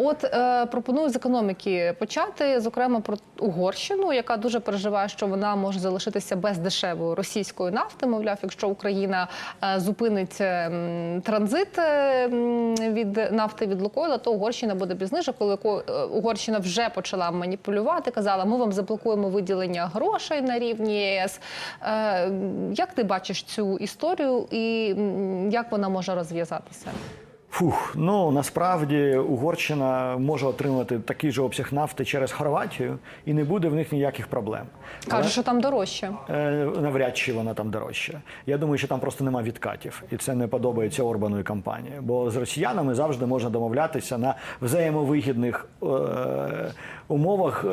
От е, пропоную з економіки почати, зокрема про Угорщину, яка дуже переживає, що вона може залишитися без дешевої російської нафти. Мовляв, якщо Україна е, зупинить е, транзит е, від нафти від Лукойла, то Угорщина буде без знижок. Коли ко- е, Угорщина вже почала маніпулювати, казала, ми вам заблокуємо виділення грошей на рівні ЄС. Е, як ти бачиш цю історію і як вона може розв'язатися? Фух, ну насправді Угорщина може отримати такий же обсяг нафти через Хорватію, і не буде в них ніяких проблем. Каже, що там дорожче. Е, Навряд чи вона там дорожча. Я думаю, що там просто нема відкатів, і це не подобається Орбану і компанії. Бо з росіянами завжди можна домовлятися на взаємовигідних е, умовах.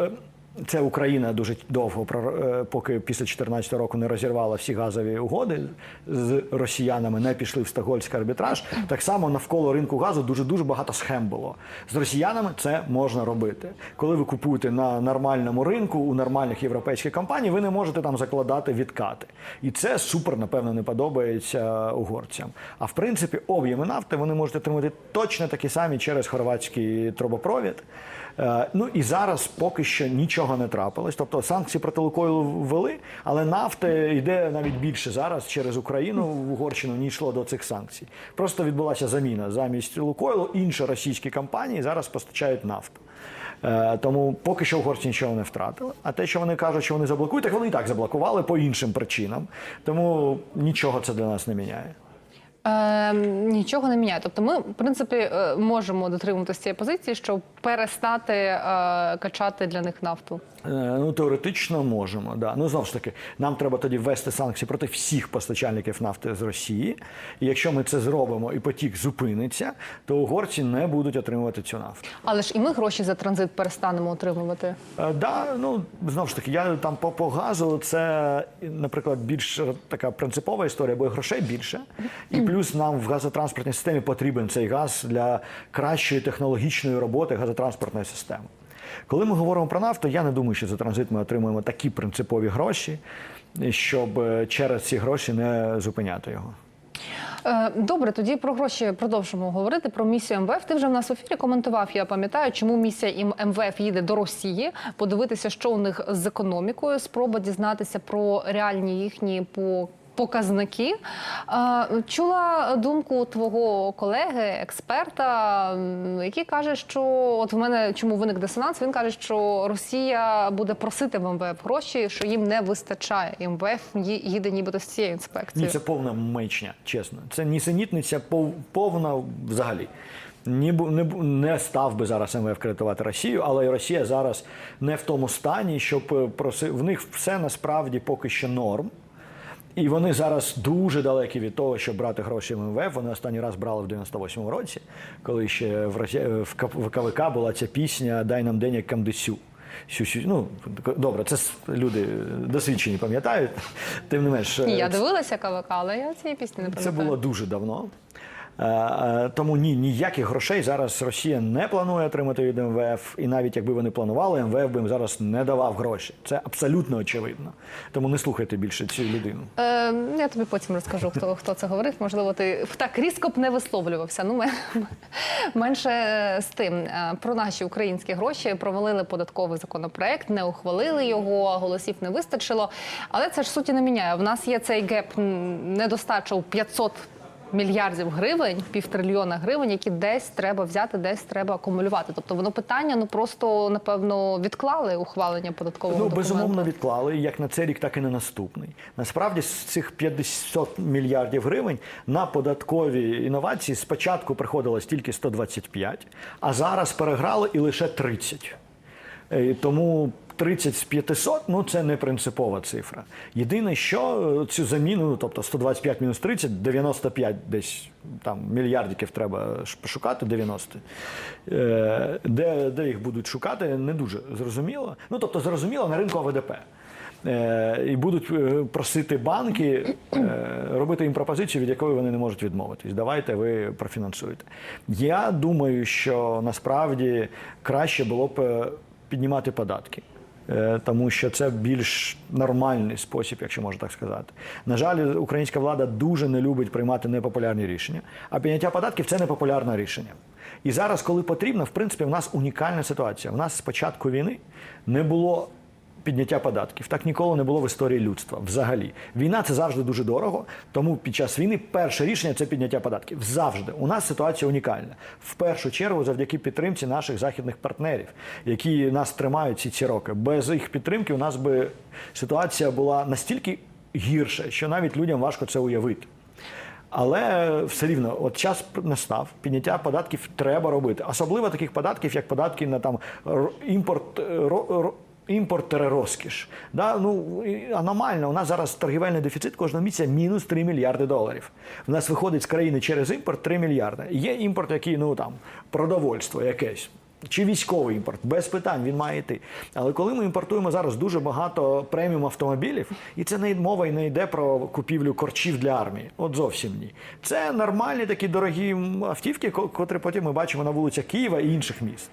Це Україна дуже довго е, поки після 2014 року не розірвала всі газові угоди з росіянами, не пішли в Стокгольмський арбітраж. Так само навколо ринку газу дуже дуже багато схем було. З росіянами це можна робити. Коли ви купуєте на нормальному ринку у нормальних європейських компаній, ви не можете там закладати відкати. І це супер, напевно, не подобається угорцям. А в принципі, об'єми нафти вони можуть отримати точно такі самі через хорватський трубопровід. Е, Ну і зараз поки що нічого не трапилось. Тобто санкції проти Лукойлу ввели, але нафти йде навіть більше зараз через Україну в Угорщину, ніж йшло до цих санкцій. Просто відбулася заміна замість Лукойлу. Інші російські компанії зараз постачають нафту. Е, Тому поки що угорці нічого не втратили. А те, що вони кажуть, що вони заблокують, так вони і так заблокували по іншим причинам. Тому нічого це для нас не міняє. Е, нічого не міняє. Тобто, ми, в принципі, е, можемо дотримуватися цієї позиції, щоб перестати е, качати для них нафту. Е, Ну, теоретично можемо. Да. Ну, знову ж таки, нам треба тоді ввести санкції проти всіх постачальників нафти з Росії. І якщо ми це зробимо і потік зупиниться, то угорці не будуть отримувати цю нафту. Але ж і ми гроші за транзит перестанемо отримувати. Е, Да, ну знову ж таки, я там по, по газу це, наприклад, більш така принципова історія, бо грошей більше. І плюс нам в газотранспортній системі потрібен цей газ для кращої технологічної роботи газотранспортної системи. Коли ми говоримо про нафту, я не думаю, що за транзит ми отримуємо такі принципові гроші, щоб е, через ці гроші не зупиняти його. Е, Добре, тоді про гроші продовжимо говорити про місію МВФ. Ти вже в нас в ефірі коментував. Я пам'ятаю, чому місія МВФ їде до Росії, подивитися, що у них з економікою, спроба дізнатися про реальні їхні по. Показники Е, чула думку твого колеги, експерта, який каже, що от в мене чому виник дисонанс. Він каже, що Росія буде просити в МВФ гроші, що їм не вистачає. І МВФ їде нібито з цією Ні, це повна маячня, чесно. Це нісенітниця пов- повна взагалі. Ні, не, не став би зараз МВФ кредитувати Росію, але і Росія зараз не в тому стані, щоб е, проси... в них все насправді поки що норм. І вони зараз дуже далекі від того, щоб брати гроші в МВФ. Вони останній раз брали в 98-му році, коли ще в, Росі... в К- КВК була ця пісня Дай нам день як камдесю. Ну, добре, це люди досвідчені пам'ятають. Тим не менш, я е, дивилася КВК, але я цієї пісні не це було дуже давно. Е, е, Тому ні, ніяких грошей зараз Росія не планує отримати від МВФ, і навіть якби вони планували, МВФ би їм зараз не давав гроші. Це абсолютно очевидно. Тому не слухайте більше цю людину. Е, я тобі потім розкажу, хто, хто це говорив. Можливо, ти так різко б не висловлювався. Ну, ми, менше з тим. Е, Про наші українські гроші провалили податковий законопроект, не ухвалили його, голосів не вистачило. Але це ж суті не міняє. В нас є цей геп недостача у 500 мільярдів гривень, півтрильйона гривень, які десь треба взяти, десь треба акумулювати. Тобто воно питання, ну просто напевно відклали ухвалення податкового Ну, документу. безумовно, відклали як на цей рік, так і на наступний. Насправді, з цих 50 мільярдів гривень на податкові інновації спочатку приходилось тільки 125, а зараз переграли і лише 30. Е, Тому 30 з 500 ну це не принципова цифра. Єдине, що е, цю заміну, ну, тобто 125 мінус 30, 95 десь там мільярдиків треба ш- пошукати, 90. Е, Де, де їх будуть шукати, не дуже зрозуміло. Ну тобто зрозуміло на ринку ОВДП. Е, І будуть просити банки робити їм пропозицію, від якої вони не можуть відмовитись. Давайте ви профінансуєте. Я думаю, що насправді краще було б піднімати податки. Е, Тому що це більш нормальний спосіб, якщо можна так сказати. На жаль, українська влада дуже не любить приймати непопулярні рішення. А підняття податків це непопулярне рішення. І зараз, коли потрібно, в принципі, в нас унікальна ситуація. У нас з початку війни не було підняття податків. Так ніколи не було в історії людства. Взагалі, війна це завжди дуже дорого. Тому під час війни перше рішення це підняття податків. Завжди у нас ситуація унікальна. В першу чергу, завдяки підтримці наших західних партнерів, які нас тримають ці ці роки. Без їх підтримки у нас би ситуація була настільки гірша, що навіть людям важко це уявити. Але все рівно, от час настав, підняття податків треба робити. Особливо таких податків, як податки на там імпорт. Імпорт – розкіш. Да? Ну, аномально. У нас зараз торгівельний дефіцит кожного місяця мінус 3 мільярди доларів. У нас виходить з країни через імпорт 3 мільярди. Є імпорт, який, ну там, продовольство якесь. Чи військовий імпорт, без питань він має йти. Але коли ми імпортуємо зараз дуже багато преміум автомобілів, і це не мова і не йде про купівлю корчів для армії. От зовсім ні. Це нормальні такі дорогі автівки, ко- котрі потім ми бачимо на вулицях Києва і інших міст.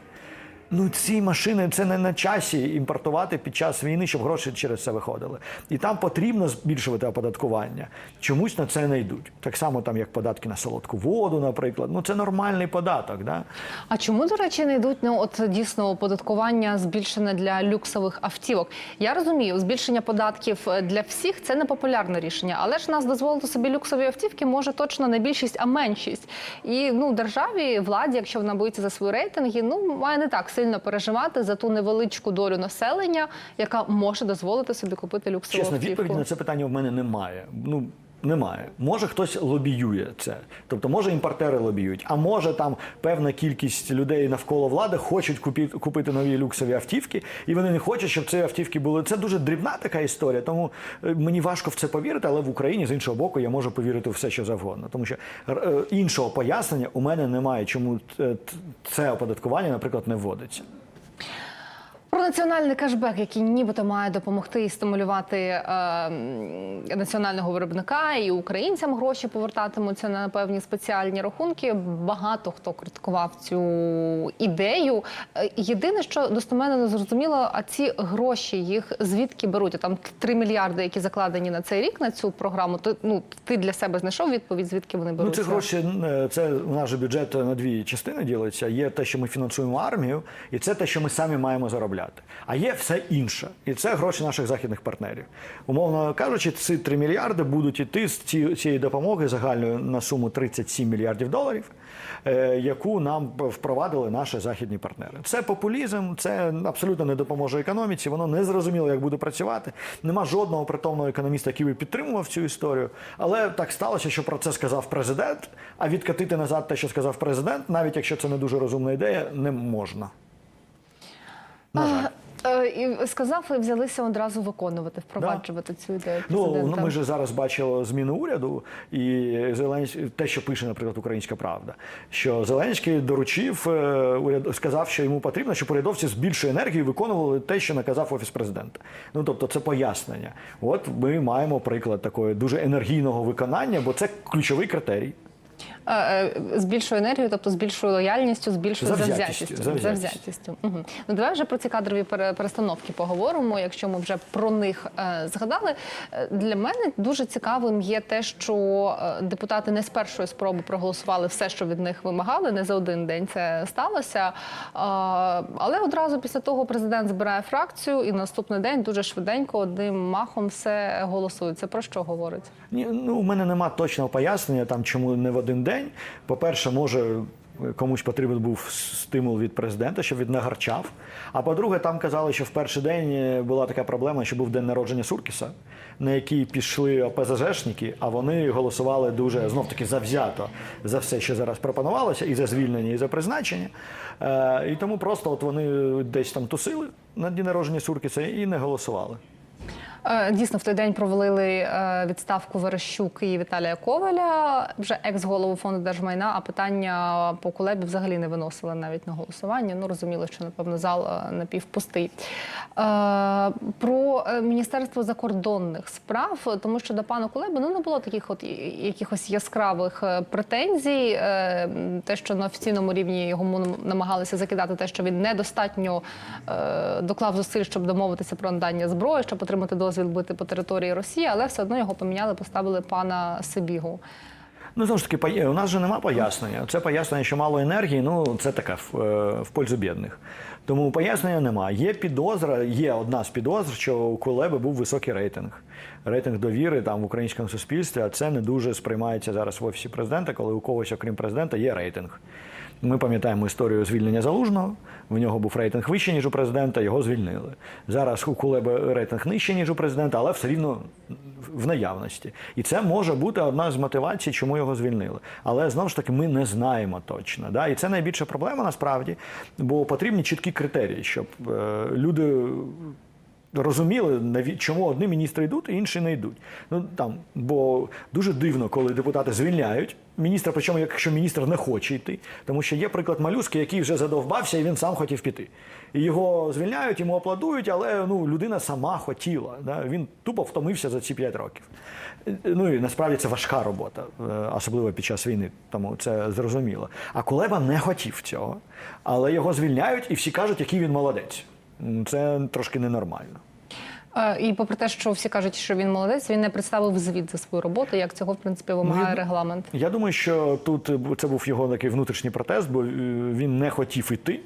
Ну, ці машини це не на часі імпортувати під час війни, щоб гроші через це виходили. І там потрібно збільшувати оподаткування. Чомусь на це не йдуть. Так само, там як податки на солодку воду, наприклад. Ну це нормальний податок. Да? А чому, до речі, не йдуть ну, от дійсно оподаткування збільшене для люксових автівок? Я розумію, збільшення податків е, для всіх це не популярне рішення, але ж нас дозволити собі люксові автівки може точно не більшість, а меншість. І ну державі, владі, якщо вона боїться за свої рейтинги, ну має не так сильно переживати за ту невеличку долю населення, яка може дозволити собі купити люксову Чесно, автівку. відповіді на це питання в мене немає. Ну немає. Може хтось лобіює це. Тобто, може імпортери лобіюють, а може там певна кількість людей навколо влади хочуть купити, купити нові люксові автівки, і вони не хочуть, щоб ці автівки були. Це дуже дрібна така історія. Тому е, мені важко в це повірити, але в Україні з іншого боку я можу повірити в все, що завгодно. Тому що е, іншого пояснення у мене немає, чому е, це оподаткування, наприклад, не вводиться. Про національний кешбек, який нібито має допомогти і стимулювати е, національного виробника, і українцям гроші повертатимуться на певні спеціальні рахунки. Багато хто критикував цю ідею. Е, Єдине, що достоменно не зрозуміло, а ці гроші їх звідки беруть? Там 3 мільярди, які закладені на цей рік на цю програму. То ну ти для себе знайшов відповідь, звідки вони Ну, беруться? це гроші, е, це у нас бюджет на дві частини ділиться. Є те, що ми фінансуємо армію, і це те, що ми самі маємо заробляти. А є все інше. І це гроші наших західних партнерів. Умовно кажучи, ці 3 мільярди будуть іти з ці- цієї допомоги загальної на суму 37 мільярдів доларів, е, яку нам впровадили наші західні партнери. Це популізм, це абсолютно не допоможе економіці. Воно не зрозуміло, як буде працювати. Нема жодного притомного економіста, який би підтримував цю історію. Але так сталося, що про це сказав президент. А відкатити назад те, що сказав президент, навіть якщо це не дуже розумна ідея, не можна. На жаль. Е, І сказав, і взялися одразу виконувати, впроваджувати цю ідею. Ну, президента. ну ми ж зараз бачили зміну уряду, і Зеленський, те, що пише, наприклад, Українська Правда, що Зеленський доручив е, уряд, сказав, що йому потрібно, щоб урядовці з більшою енергією виконували те, що наказав офіс президента. Ну тобто, це пояснення. От ми маємо приклад такої дуже енергійного виконання, бо це ключовий критерій. Е, з більшою енергією, тобто з більшою лояльністю, з більшою Завзятістю, завзятістю. завзятістю. Угу. Ну давай вже про ці кадрові пере- перестановки поговоримо. Якщо ми вже про них е, згадали, Е, для мене дуже цікавим є те, що депутати не з першої спроби проголосували все, що від них вимагали. Не за один день це сталося. Але одразу після того президент збирає фракцію, і наступний день дуже швиденько одним махом все голосується. Про що говорить? Ні, ну, у мене нема точного пояснення, там, чому не в один день. По-перше, може. Комусь потрібен був стимул від президента, щоб він нагарчав. А по-друге, там казали, що в перший день е, була така проблема, що був день народження Суркіса, на який пішли ОПЗЖшники, а вони голосували дуже знов таки завзято за все, що зараз пропонувалося, і за звільнення, і за призначення. Е, і тому просто от вони десь там тусили на дні народження Суркіса і не голосували. Е, Дійсно, в той день провалили е, відставку Верещук і Віталія Коваля, вже екс-голову фонду держмайна. А питання по Кулебі взагалі не виносили навіть на голосування. Ну розуміло, що напевно зал е, напівпустий. Про міністерство закордонних справ, тому що до пана Кулеби ну не було таких от якихось яскравих претензій. Те, що на офіційному рівні його намагалися закидати, те, що він недостатньо доклав зусиль, щоб домовитися про надання зброї, щоб отримати дозвіл бити по території Росії, але все одно його поміняли, поставили пана Сибігу. Ну, знову ж таки, у нас же нема пояснення. Це пояснення, що мало енергії, ну це таке в, пользу бідних. Тому пояснення немає. Є підозра, є одна з підозр, що у Кулеби був високий рейтинг. Рейтинг довіри там в українському суспільстві, а це не дуже сприймається зараз в офісі президента, коли у когось, окрім президента, є рейтинг. Ми пам'ятаємо історію звільнення залужного. В нього був рейтинг вищий, ніж у президента, його звільнили. Зараз у Кулеби рейтинг нижчий, ніж у президента, але все рівно в наявності. І це може бути одна з мотивацій, чому його звільнили. Але знову ж таки, ми не знаємо точно. Да? І це найбільша проблема насправді, бо потрібні чіткі критерії, щоб е, люди розуміли, чому одні міністри йдуть, а інші не йдуть. Ну там, бо дуже дивно, коли депутати звільняють міністра, причому якщо міністр не хоче йти, тому що є приклад малюски, який вже задовбався, і він сам хотів піти. І його звільняють, йому аплодують, але ну людина сама хотіла. Да? Він тупо втомився за ці 5 років. Ну і насправді це важка робота, е, особливо під час війни, тому це зрозуміло. А Кулеба не хотів цього, але його звільняють, і всі кажуть, який він молодець. М, Це трошки ненормально. Е, І попри те, що всі кажуть, що він молодець, він не представив звіт за свою роботу, як цього в принципі вимагає Ну, регламент. Я думаю, що тут е, це був його такий внутрішній протест, бо е, він не хотів іти.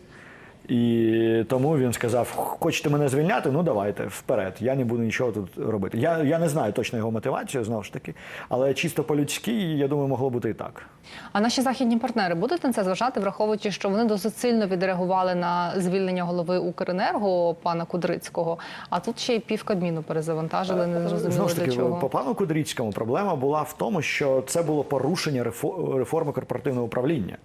І тому він сказав: хочете мене звільняти? Ну давайте вперед. Я не буду нічого тут робити. Я, я не знаю точно його мотивацію, знову ж таки, але чисто по-людськи, я думаю, могло бути і так. А наші західні партнери будуть на це зважати, враховуючи, що вони досить сильно відреагували на звільнення голови Укренерго пана Кудрицького. А тут ще й пів Кабміну перезавантажили, не зрозуміло Знову ж для чого. по пану Кудрицькому проблема була в тому, що це було порушення реформи корпоративного управління.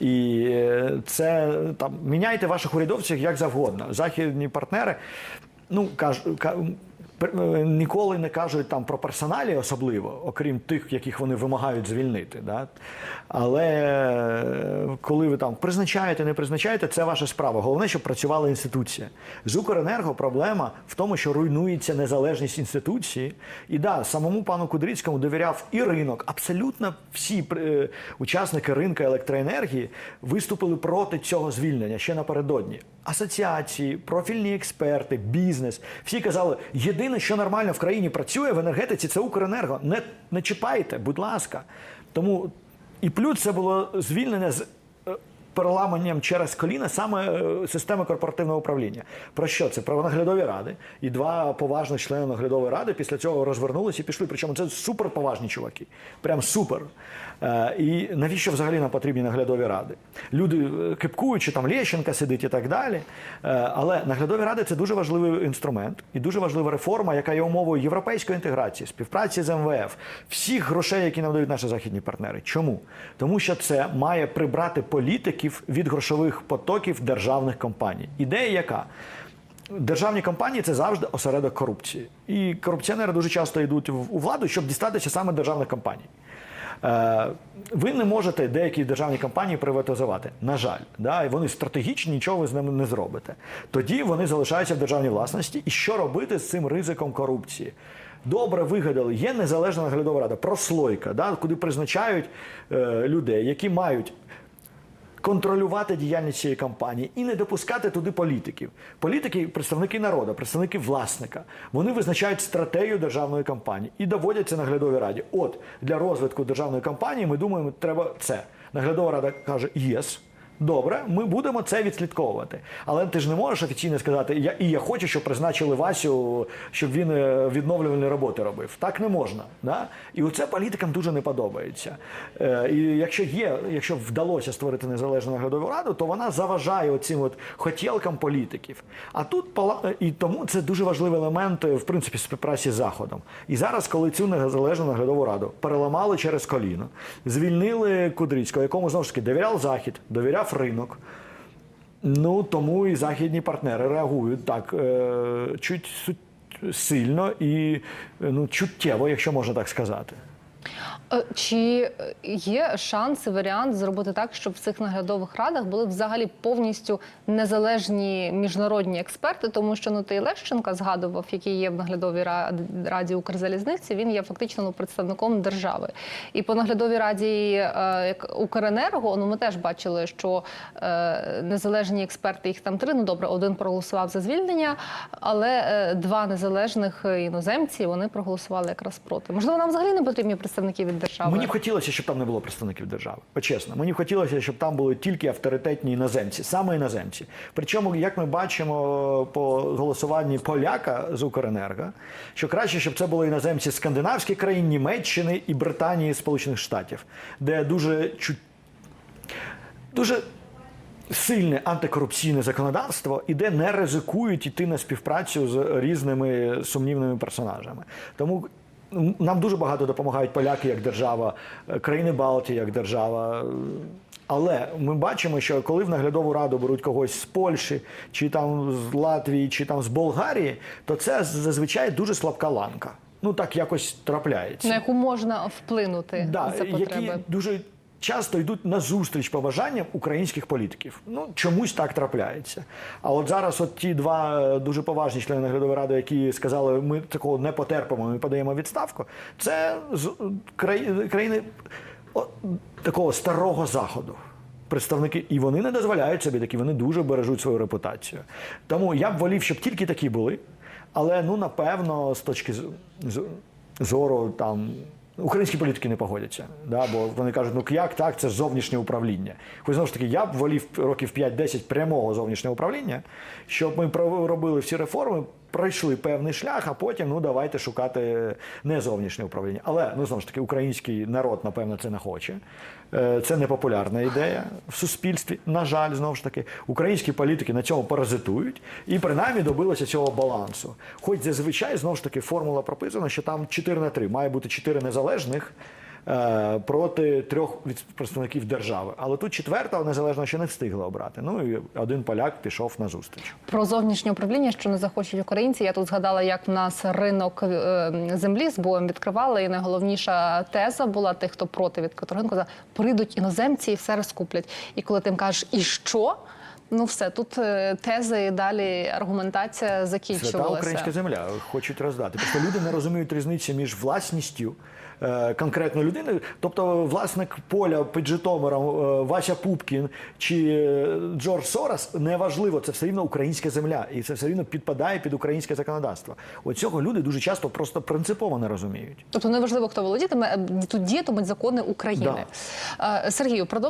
І е, це там міняйте ваших урядовців як завгодно. Західні партнери, ну кажу, ка- пер- е, ніколи не кажуть там про персоналі, особливо, окрім тих, яких вони вимагають звільнити. Да? Але е, коли ви там призначаєте, не призначаєте, це ваша справа. Головне, щоб працювала інституція. З Укренерго проблема в тому, що руйнується незалежність інституції. І да, самому пану Кудрицькому довіряв і ринок. Абсолютно всі е, учасники ринку електроенергії виступили проти цього звільнення ще напередодні. Асоціації, профільні експерти, бізнес. Всі казали, єдине, що нормально в країні працює в енергетиці, це Укренерго. Не, не чіпайте, будь ласка. Тому і плюс це було звільнення з переламанням через коліна саме е, системи корпоративного управління. Про що це? Про наглядові ради. І два поважних члени наглядової ради після цього розвернулися і пішли. Причому це супер поважні чуваки. Прям супер. Е, І навіщо взагалі нам потрібні наглядові ради? Люди е, кипкують, що там Лещенка сидить і так далі. Але наглядові ради це дуже важливий інструмент і дуже важлива реформа, яка є умовою європейської інтеграції, співпраці з МВФ, всіх грошей, які нам дають наші західні партнери. Чому? Тому що це має прибрати політиків від грошових потоків державних компаній. Ідея яка? Державні компанії це завжди осередок корупції. І корупціонери дуже часто йдуть у владу, щоб дістатися саме державних компаній. Е, Ви не можете деякі державні компанії приватизувати. На жаль, да? і вони стратегічні, нічого ви з ними не зробите. Тоді вони залишаються в державній власності. І що робити з цим ризиком корупції? Добре вигадали, є незалежна наглядова рада, прослойка, да? куди призначають е, людей, які мають контролювати діяльність цієї компанії і не допускати туди політиків. Політики представники народу, представники власника. Вони визначають стратегію державної компанії і доводяться наглядовій раді. От для розвитку державної компанії ми думаємо, треба це. Наглядова рада каже єс. Добре, ми будемо це відслідковувати. Але ти ж не можеш офіційно сказати, я і я хочу, щоб призначили Васю, щоб він е, відновлювальні роботи робив. Так не можна. Да? І оце політикам дуже не подобається. Е, і якщо є, якщо вдалося створити незалежну наглядову раду, то вона заважає оцим от хотілкам політиків. А тут і тому це дуже важливий елемент е, в принципі співпраці з заходом. І зараз, коли цю незалежну наглядову раду переламали через коліно, звільнили Кудрицького, якому знову ж таки довіряв захід, довіряв ринок. Ну тому і західні партнери реагують так е, чуть сильно і е, ну чуттєво, якщо можна так сказати. Е, Чи є шанс, варіант зробити так, щоб в цих наглядових радах були взагалі повністю незалежні міжнародні експерти, тому що ну ти Лещенка згадував, який є в наглядовій раді, Укрзалізниці, він є фактично ну, представником держави. І по наглядовій раді е, як Укренерго, ну ми теж бачили, що е, незалежні експерти, їх там три. Ну добре, один проголосував за звільнення, але е, два незалежних іноземці вони проголосували якраз проти. Можливо, нам взагалі не потрібні представники від від держави. Мені б хотілося, щоб там не було представників держави. От Чесно, мені б хотілося, щоб там були тільки авторитетні іноземці, саме іноземці. Причому, як ми бачимо по голосуванні поляка з Укренерго, що краще, щоб це були іноземці скандинавських країн, Німеччини і Британії, Сполучених Штатів, де дуже дуже сильне антикорупційне законодавство і де не ризикують йти на співпрацю з різними сумнівними персонажами. Тому нам дуже багато допомагають поляки як держава, е, країни Балтії як держава. Але ми бачимо, що коли в наглядову раду беруть когось з Польщі, чи там з Латвії, чи там з Болгарії, то це зазвичай дуже слабка ланка. Ну так якось трапляється. на яку можна вплинути Да, за які дуже часто йдуть на зустріч побажанням українських політиків. Ну чомусь так трапляється. А от зараз, от ті два е, дуже поважні члени наглядової ради, які сказали, ми такого не потерпимо, ми подаємо відставку. Це з країни, країни такого старого заходу. Представники, і вони не дозволяють собі такі, вони дуже бережуть свою репутацію. Тому я б волів, щоб тільки такі були. Але ну напевно, з точки зору там. Українські політики не погодяться, да, бо вони кажуть, ну як так, це зовнішнє управління. Хоч знову ж таки, я б волів років 5-10 прямого зовнішнього управління, щоб ми робили всі реформи, пройшли певний шлях, а потім ну давайте шукати не зовнішнє управління. Але ну знову ж таки, український народ, напевно, це не хоче. Е, Це не популярна ідея в суспільстві. На жаль, знову ж таки, українські політики на цьому паразитують і принаймні добилися цього балансу. Хоч зазвичай знову ж таки формула прописана, що там 4 на 3, має бути 4 незалежних. Е, Проти трьох представників держави, але тут четвертого незалежно ще не встигли обрати. Ну і один поляк пішов на зустріч. Про зовнішнє управління, що не захочуть українці. Я тут згадала, як в нас ринок е, землі з боєм відкривали. І найголовніша теза була тих, хто проти відкритого ринку, казав, прийдуть іноземці і все розкуплять. І коли ти їм кажеш, і що? Ну все, тут е, тези і далі аргументація Свята українська земля хочуть роздати. Просто люди не розуміють різниці між власністю. Е, Конкретної людини, тобто власник поля під Житомиром е, Вася Пупкін чи е, Джордж Сорос, неважливо, це все рівно українська земля, і це все рівно підпадає під українське законодавство. Оцього люди дуже часто просто принципово не розуміють. Тобто неважливо, хто володітиме, тут діятимуть закони України. Да. Сергію, продовж.